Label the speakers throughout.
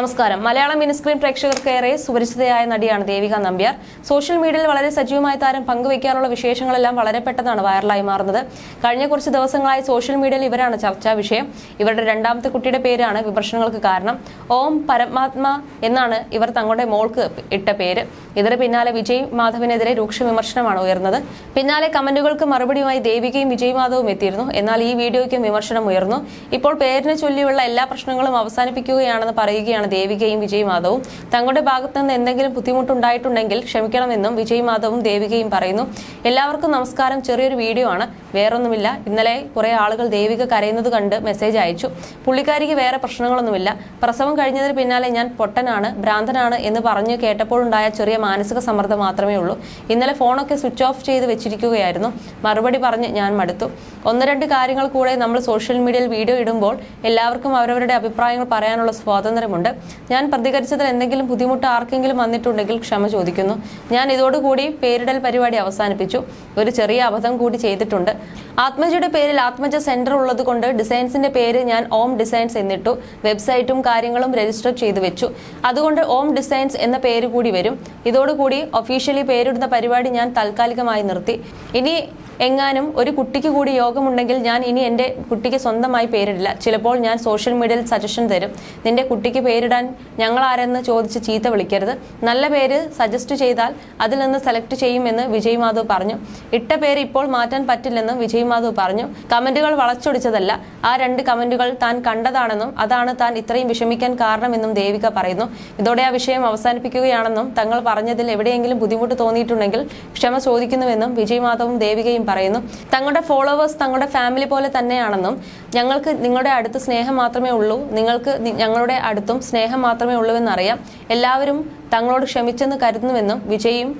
Speaker 1: നമസ്കാരം. മലയാളം മിനിസ്ക്രീൻ പ്രേക്ഷകർക്കേറെ സുപരിചിതയായ നടിയാണ് ദേവിക നമ്പ്യാർ. സോഷ്യൽ മീഡിയയിൽ വളരെ സജീവമായ താരം പങ്കുവയ്ക്കാനുള്ള വിശേഷങ്ങളെല്ലാം വളരെ പെട്ടെന്നാണ് വൈറലായി മാറുന്നത്. കഴിഞ്ഞ കുറച്ച് ദിവസങ്ങളായി സോഷ്യൽ മീഡിയയിൽ ഇവരാണ് ചർച്ചാ വിഷയം. ഇവരുടെ രണ്ടാമത്തെ കുട്ടിയുടെ പേരാണ് വിമർശനങ്ങൾക്ക് കാരണം. ഓം പരമാത്മ എന്നാണ് ഇവർ തങ്ങളുടെ മോൾക്ക് ഇട്ട പേര്. ഇതിന് പിന്നാലെ വിജയ് മാധവിനെതിരെ രൂക്ഷ വിമർശനമാണ് ഉയർന്നത്. പിന്നാലെ കമന്റുകൾക്ക് മറുപടിയുമായി ദേവികയും വിജയ് മാധവും എത്തിയിരുന്നു. എന്നാൽ ഈ വീഡിയോയ്ക്കും വിമർശനം ഉയർന്നു. ഇപ്പോൾ പേരിനെ ചൊല്ലിയുള്ള എല്ലാ പ്രശ്നങ്ങളും അവസാനിപ്പിക്കുകയാണെന്ന് പറയുകയാണ് ദേവികയും വിജയ് മാധവും. തങ്ങളുടെ ഭാഗത്ത് നിന്ന് എന്തെങ്കിലും ബുദ്ധിമുട്ടുണ്ടായിട്ടുണ്ടെങ്കിൽ ക്ഷമിക്കണമെന്നും വിജയ് മാധവും ദേവികയും പറയുന്നു. എല്ലാവർക്കും നമസ്കാരം. ചെറിയൊരു വീഡിയോ ആണ്. വേറൊന്നുമില്ല. ഇന്നലെ കുറേ ആളുകൾ ദേവിക കരയുന്നത് കണ്ട് മെസ്സേജ് അയച്ചു. പുള്ളിക്കാരിക്ക് വേറെ പ്രശ്നങ്ങളൊന്നുമില്ല. പ്രസവം കഴിഞ്ഞതിന് പിന്നാലെ ഞാൻ പൊട്ടനാണ് ഭ്രാന്തനാണ് എന്ന് പറഞ്ഞു കേട്ടപ്പോഴുണ്ടായ ചെറിയ മാനസിക സമ്മർദ്ദം മാത്രമേ ഉള്ളൂ. ഇന്നലെ ഫോണൊക്കെ സ്വിച്ച് ഓഫ് ചെയ്ത് വെച്ചിരിക്കുകയായിരുന്നു. മറുപടി പറഞ്ഞ് ഞാൻ മടുത്തു. ഒന്ന് രണ്ട് കാര്യങ്ങൾ കൂടെ നമ്മൾ സോഷ്യൽ മീഡിയയിൽ വീഡിയോ ഇടുമ്പോൾ എല്ലാവർക്കും അവരവരുടെ അഭിപ്രായങ്ങൾ പറയാനുള്ള സ്വാതന്ത്ര്യമുണ്ട്. ഞാൻ പ്രതികരിച്ചതിൽ എന്തെങ്കിലും ബുദ്ധിമുട്ട് ആർക്കെങ്കിലും വന്നിട്ടുണ്ടെങ്കിൽ ക്ഷമ ചോദിക്കുന്നു. ഞാൻ ഇതോടുകൂടി പേരിടൽ പരിപാടി അവസാനിപ്പിച്ചു. ഒരു ചെറിയ അബദ്ധം കൂടി ചെയ്തിട്ടുണ്ട്. ആത്മജയുടെ പേരിൽ ആത്മജ സെന്റർ ഉള്ളത് കൊണ്ട് ഡിസൈൻസിന്റെ പേര് ഞാൻ ഓം ഡിസൈൻസ് എന്നിട്ടു വെബ്സൈറ്റും കാര്യങ്ങളും രജിസ്റ്റർ ചെയ്തു വെച്ചു. അതുകൊണ്ട് ഓം ഡിസൈൻസ് എന്ന പേര് കൂടി വരും. ഇതോടുകൂടി ഒഫീഷ്യലി പേരിടുന്ന പരിപാടി ഞാൻ താൽക്കാലികമായി നിർത്തി. ഇനി എങ്ങാനും ഒരു കുട്ടിക്ക് കൂടി യോഗമുണ്ടെങ്കിൽ ഞാൻ ഇനി എന്റെ കുട്ടിക്ക് സ്വന്തമായി പേരിടില്ല. ചിലപ്പോൾ ഞാൻ സോഷ്യൽ മീഡിയയിൽ സജഷൻ തരും. നിന്റെ കുട്ടിക്ക് പേരിടാൻ ഞങ്ങൾ ആരെന്ന് ചോദിച്ച് ചീത്ത വിളിക്കരുത്. നല്ല പേര് സജസ്റ്റ് ചെയ്താൽ അതിൽ നിന്ന് സെലക്ട് ചെയ്യുമെന്ന് വിജയ് മാധവ് പറഞ്ഞു. ഇട്ട പേര് ഇപ്പോൾ മാറ്റാൻ പറ്റില്ലെന്നും വിജയ് മാധവ് പറഞ്ഞു. കമന്റുകൾ വളച്ചൊടിച്ചതല്ല. ആ രണ്ട് കമന്റുകൾ താൻ കണ്ടതാണെന്നും അതാണ് താൻ ഇത്രയും വിഷമിക്കാൻ കാരണമെന്നും ദേവിക പറയുന്നു. ഇതോടെ ആ വിഷയം അവസാനിപ്പിക്കുകയാണെന്നും തങ്ങൾ പറഞ്ഞതിൽ എവിടെയെങ്കിലും ബുദ്ധിമുട്ട് തോന്നിയിട്ടുണ്ടെങ്കിൽ ക്ഷമ ചോദിക്കുന്നുവെന്നും വിജയ് മാധവും ദേവികയും പറയുന്നു. തങ്ങളുടെ ഫോളോവേഴ്സ് തങ്ങളുടെ ഫാമിലി പോലെ തന്നെയാണെന്നും ഞങ്ങൾക്ക് നിങ്ങളുടെ അടുത്ത് സ്നേഹം മാത്രമേ ഉള്ളൂ നിങ്ങൾക്ക് ഞങ്ങളുടെ അടുത്തും സ്നേഹം മാത്രമേ ഉള്ളൂവെന്നറിയാം എല്ലാവരും തങ്ങളോട് ക്ഷമിച്ചെന്ന് കരുതുന്നുവെന്നും വിജയും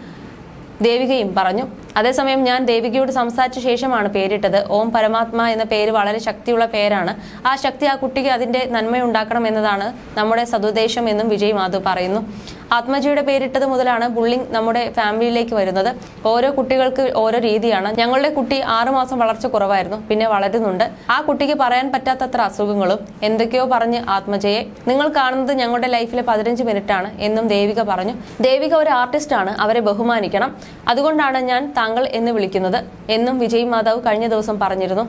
Speaker 1: ദേവികയും പറഞ്ഞു. അതേസമയം ഞാൻ ദേവികയോട് സംസാരിച്ച ശേഷമാണ് പേരിട്ടത്. ഓം പരമാത്മ എന്ന പേര് വളരെ ശക്തിയുള്ള പേരാണ്. ആ ശക്തി ആ കുട്ടിക്ക് അതിന്റെ നന്മയുണ്ടാക്കണം എന്നതാണ് നമ്മുടെ സതുദ്ദേശം എന്നും വിജയ് മാധവ് പറയുന്നു. ആത്മജിയുടെ പേരിട്ടത് മുതലാണ് ബുള്ളിംഗ് നമ്മുടെ ഫാമിലിയിലേക്ക് വരുന്നത്. ഓരോ കുട്ടികൾക്ക് ഓരോ രീതിയാണ്. ഞങ്ങളുടെ കുട്ടി ആറുമാസം വളർച്ച കുറവായിരുന്നു പിന്നെ വളരുന്നുണ്ട്. ആ കുട്ടിക്ക് പറയാൻ പറ്റാത്തത്ര അസുഖങ്ങളും എന്തൊക്കെയോ പറഞ്ഞ് ആത്മജയെ. നിങ്ങൾ കാണുന്നത് ഞങ്ങളുടെ ലൈഫിലെ പതിനഞ്ച് മിനിറ്റാണ് എന്നും ദേവിക പറഞ്ഞു. ദേവിക ഒരു ആർട്ടിസ്റ്റാണ് അവരെ ബഹുമാനിക്കണം. അതുകൊണ്ടാണ് ഞാൻ താങ്കൾ എന്ന് വിളിക്കുന്നത് എന്നും വിജയ് മാതാവ് കഴിഞ്ഞ ദിവസം പറഞ്ഞിരുന്നു.